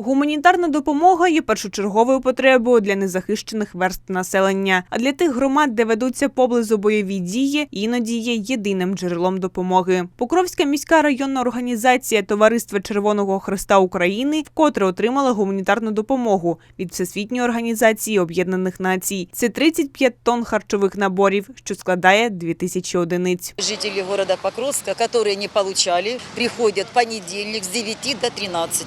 Гуманітарна допомога є першочерговою потребою для незахищених верств населення. А для тих громад, де ведуться поблизу бойові дії, іноді є єдиним джерелом допомоги. Покровська міська районна організація Товариства Червоного Христа України вкотре отримала гуманітарну допомогу від Всесвітньої організації Об'єднаних Націй. Це 35 тонн харчових наборів, що складає 2000 одиниць. Жители города Покровска, которые не получали, приходят в понедельник с 9 до 13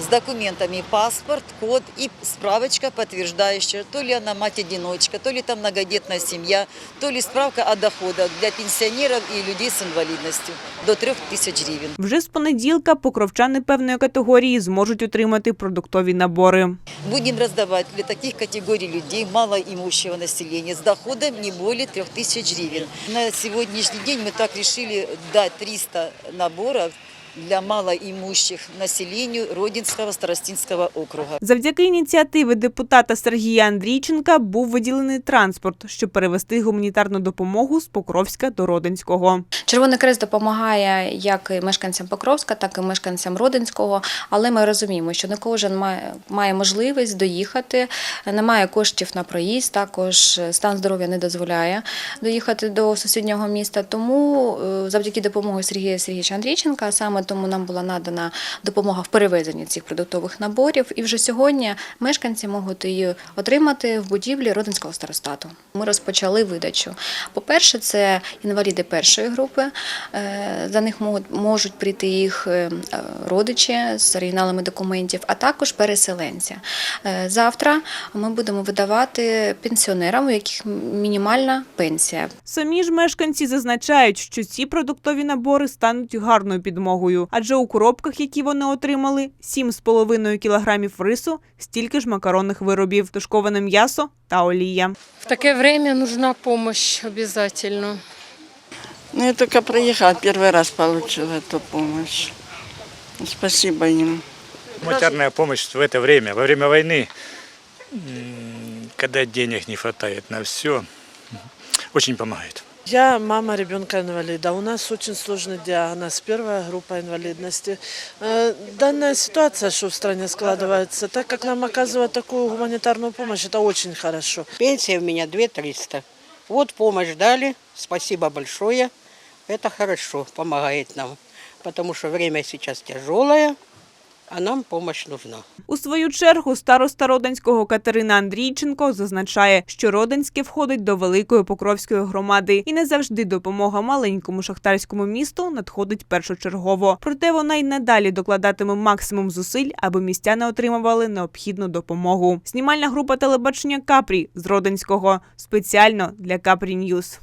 с документами паспорт, код и справочка, подтверждающая, то ли она мать-одиночка, то ли там многодетная семья, то ли справка о доходах для пенсионеров и людей с инвалидностью до 3000 гривен. Вже з понеділка покровчани певної категорії зможуть отримати продуктові набори. Будем раздавать для таких категорий людей малоимущего населения с доходом не более 3000 гривен. На сегодняшний день мы так решили дать 300 наборов для малоимущих населению Родинского старостинского округа. Завдяки ініціативи депутата Сергія Андрійченка був виділений транспорт, щоб перевести гуманітарну допомогу з Покровська до Родинського. Червоний Хрест допомагає як і мешканцям Покровська, так і мешканцям Родинського. Але ми розуміємо, що не кожен має, має можливість доїхати, немає коштів на проїзд, також стан здоров'я не дозволяє доїхати до сусіднього міста. Тому е, завдяки допомоги Сергія Сергійовича Андрійченка, саме тому нам була надана допомога в перевезенні цих продуктових наборів. І вже сьогодні мешканці можуть її отримати в будівлі Родинського старостату. Ми розпочали видачу. По-перше, це інваліди першої групи. Е, За них можуть, прийти їх е, родичі з оригіналами документів, а також переселенці. Е, Завтра ми будемо видавати пенсіонерам, у яких мінімальна пенсія. Самі ж мешканці зазначають, що ці продуктові набори стануть гарною підмогою, адже у коробках, які вони отримали, 7,5 кілограмів рису, стільки ж макаронних виробів, тушковане м'ясо та олія. В такое время нужна помощь обязательно. Ну, я только приехала, первый раз получила эту помощь. Спасибо им. Гуманитарная помощь в это время, во время войны, м, когда денег не хватает на все, очень помогает. Я мама ребенка инвалида. У нас очень сложный диагноз, первая группа инвалидности. Э, Данная ситуация, что в стране складывается, так как нам оказывают такую гуманитарную помощь, это очень хорошо. Пенсия у меня 2 300. Вот помощь дали, спасибо большое. Это хорошо, помогает нам, потому что время сейчас тяжелое, а нам помощь нужна. У свою чергу староста Родинського Катерина Андрійченко зазначає, що Родинське входить до великої Покровської громади, і не завжди допомога маленькому шахтарському місту надходить першочергово. Проте вона й надалі докладатиме максимум зусиль, аби містяни отримували необхідну допомогу. Знімальна група телебачення Капрі з Родинського спеціально для Капрі Ньюз.